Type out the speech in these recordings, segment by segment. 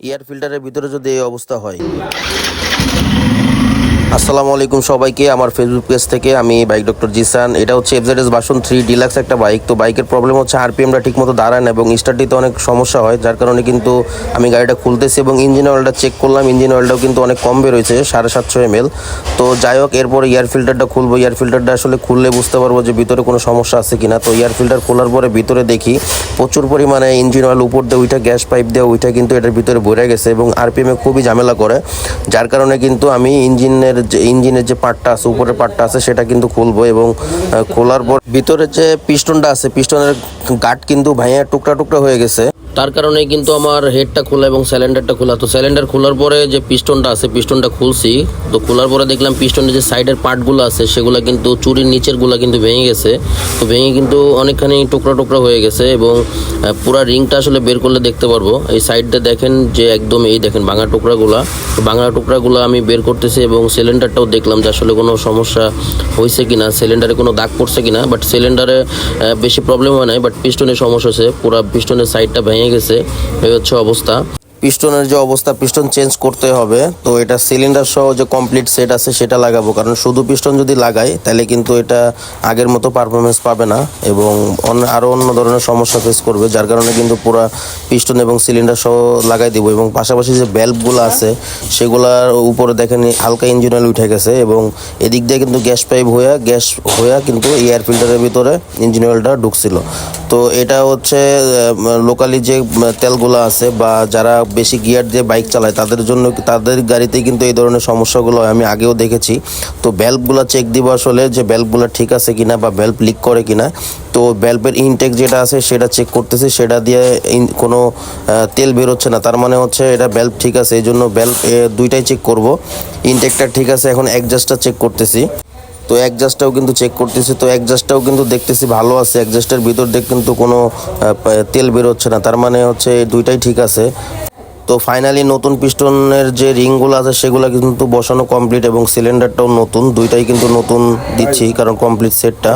Air ফিল্টারের ভিতরে যদি এই অবস্থা হয়। আসসালামু আলাইকুম সবাইকে, আমার ফেসবুক পেজ থেকে আমি বাইক ডক্টর জিসান। এটা হচ্ছে এফজেডএস বাসন থ্রি ডিলাক্স একটা বাইক তো বাইকের প্রবলেম হচ্ছে আরপিএমটা ঠিকমতো দাঁড়ায় না এবং স্টার্ট দিতে অনেক সমস্যা হয়। যার কারণে কিন্তু আমি গাড়িটা খুলতেছি এবং ইঞ্জিন অয়েলটা চেক করলাম। ইঞ্জিন অয়েলটাও কিন্তু অনেক কম বেরোয়েছে, সাড়ে সাতশো এম তো যাই হোক, এরপরে এয়ার ফিল্টারটা খুলবো। এয়ার ফিল্টারটা আসলে খুললে বুঝতে পারব যে ভিতরে কোনো সমস্যা আছে কিনা। তো এয়ার ফিল্টার খোলার পরে ভিতরে দেখি, প্রচুর পরিমাণে ইঞ্জিন অয়েল উপর দিয়ে ওইটা গ্যাস পাইপ দিয়ে ওইটা কিন্তু এটার ভিতরে ভরে গেছে এবং আরপিএমে খুবই ঝামেলা করে। যার কারণে কিন্তু আমি ইঞ্জিনের যে ইঞ্জিনের যে পার্টটা আছে, উপরের পার্টটা আছে, সেটা কিন্তু খুলবো এবং খোলার পর ভিতরে যে পিস্টনটা আছে, পিস্টনের গাট কিন্তু ভাইয়া টুকরা টুকরা হয়ে গেছে। তার কারণে কিন্তু আমার হেডটা খোলা এবং সিলিন্ডারটা খোলা। তো সিলিন্ডার খোলার পরে যে পিস্টনটা আছে পিস্টনটা খুলছি। তো খোলার পরে দেখলাম পিস্টনের যে সাইডের পার্টগুলো আছে, সেগুলো কিন্তু চুরির নিচেরগুলা কিন্তু ভেঙে গেছে। তো ভেঙে কিন্তু অনেকখানি টুকরা টুকরা হয়ে গেছে এবং পুরা রিংটা আসলে বের করলে দেখতে পারব। এই সাইডটা দেখেন যে একদম এই দেখেন ভাঙা টুকরাগুলা। ভাঙা টুকরাগুলো আমি বের করতেছি এবং সিলিন্ডারটাও দেখলাম যে আসলে কোনো সমস্যা হয়েছে কি না সিলিন্ডারে কোনো দাগ পড়ছে কি না বাট সিলিন্ডারে বেশি প্রবলেম হয় নাই বাট পিস্টনের সমস্যা হয়েছে পুরো পিস্টনের সাইডটা ভেঙে গেছে। এই হচ্ছে অবস্থা। পিস্টনের যে অবস্থা পিস্টন চেঞ্জ করতে হবে। তো এটা সিলিন্ডার সহ যে কমপ্লিট সেট আছে সেটা লাগাবো। কারণ শুধু পিস্টন যদি লাগাই তাহলে কিন্তু এটা আগের মতো পারফরমেন্স পাবে না এবং অন্য আরও অন্য ধরনের সমস্যা ফেস করবে যার কারণে কিন্তু পুরো পিস্টন এবং সিলিন্ডার সহ লাগাই দিব এবং পাশাপাশি যে ভ্যালভগুলো আছে সেগুলার উপরে দেখেন হালকা ইঞ্জিন অয়েল উঠে গেছে এবং এদিক দিয়ে কিন্তু গ্যাস পাইপ হয়ে গ্যাস হয়ে কিন্তু এয়ার ফিল্টারের ভিতরে ইঞ্জিন অয়েলটা ঢুকছিল। তো এটা হচ্ছে লোকালি যে তেলগুলো আছে বা যারা বেশি গিয়ার দিয়ে বাইক চালায়, তাদের জন্য তাদের গাড়িতে কিন্তু এই ধরনের সমস্যাগুলো আমি আগেও দেখেছি। তো ভ্যালভগুলো চেক দিব আসলে যে ভ্যালভগুলো ঠিক আছে কিনা বা ভ্যালভ লিক করে কিনা। তো ভ্যালভের ইনটেক যেটা আছে সেটা চেক করতেছি, সেটা দিয়ে কোনো তেল বেরোচ্ছে না। তার মানে হচ্ছে এটা ভ্যালভ ঠিক আছে, এই জন্য ভ্যালভ দুইটাই চেক করব। ইনটেকটা ঠিক আছে, এখন অ্যাডজাস্টটা চেক করতেছি। তো অ্যাডজাস্টটাও কিন্তু চেক করতেছি, তো অ্যাডজাস্টটাও কিন্তু দেখতেছি ভালো আছে অ্যাডজাস্টের ভিতর দিয়ে কিন্তু কোনো তেল বেরোচ্ছে না। তার মানে হচ্ছে দুইটাই ঠিক আছে। তো ফাইনালি নতুন পিস্টনের যে রিংগুলো আছে, সেগুলো কিন্তু বসানো কমপ্লিট এবং সিলিন্ডারটাও নতুন। দুইটাই কিন্তু নতুন দিচ্ছি, কারণ কমপ্লিট সেটটা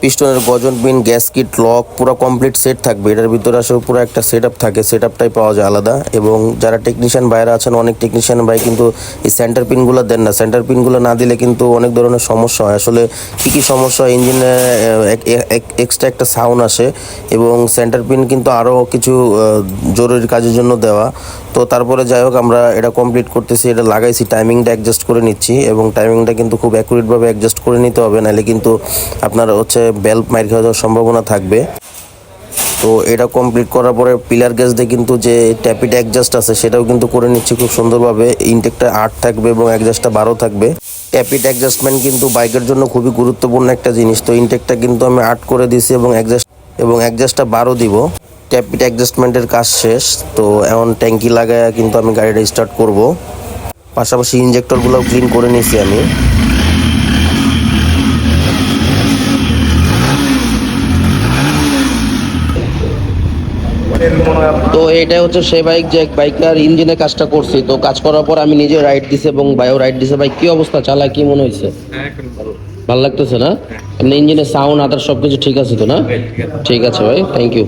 পিস্টনের gudgeon pin gas kit lock, পুরো কমপ্লিট সেট থাকবে। এটার ভিতরে আসলে পুরো একটা সেট থাকে। সেট আপটাই পাওয়া যায় আলাদা। এবং যারা টেকনিশিয়ান বাইরে আছেন, অনেক টেকনিশিয়ান ভাই কিন্তু এই সেন্টার পিনগুলো দেন না। সেন্টার পিনগুলো না দিলে কিন্তু অনেক ধরনের সমস্যা হয়। আসলে কী কী সমস্যা? হয় ইঞ্জিনে এক্সট্রা একটা সাউন্ড আসে এবং সেন্টার পিন কিন্তু আরও কিছু জরুরি কাজের জন্য দেওয়া। তো তারপরে যাই হোক, আমরা এটা কমপ্লিট করতেছি। এটা লাগাইছি। টাইমিংটা অ্যাডজাস্ট করে নিচ্ছি এবং টাইমিংটা কিন্তু খুব অ্যাকুরেটভাবে অ্যাডজাস্ট করে নিতে হবে। নাহলে কিন্তু আপনার হচ্ছে বেল্ট মাইর খাওয়া যাওয়ার সম্ভাবনা থাকবে। তো এটা কমপ্লিট করার পরে পিলার গ্যাস দিয়ে কিন্তু যে ট্যাপিট অ্যাডজাস্ট আছে, সেটাও কিন্তু করে নিচ্ছি খুব সুন্দরভাবে। ইনটেকটা আট থাকবে এবং অ্যাডজাস্টটা বারো থাকবে। ট্যাপিট অ্যাডজাস্টমেন্ট কিন্তু বাইকের জন্য খুবই গুরুত্বপূর্ণ একটা জিনিস। তো ইনটেকটা কিন্তু আমি আট করে দিছি এবং অ্যাডজাস্ট এবং অ্যাডজাস্টটা বারো দিব। ট্যাপিট অ্যাডজাস্টমেন্টের কাজ শেষ। তো এমন ট্যাঙ্কি লাগায় কিন্তু আমি গাড়িটা স্টার্ট করব। পাশাপাশি ইঞ্জেক্টরগুলোও ক্লিন করে নিয়েছি আমি। তো এটা হচ্ছে সেই বাইক যে বাইকার ইঞ্জিনে কাজটা করছি। তো কাজ করার পর আমি নিজে রাইড দিছে এবং ভাইও রাইড দিছে। ভাই কি অবস্থা? চালা কি মনে হয়েছে ভালো। লাগতেছে না? এমনি ইঞ্জিনের সাউন্ড আদার সবকিছু ঠিক আছে তো না? ঠিক আছে। ভাই থ্যাংক ইউ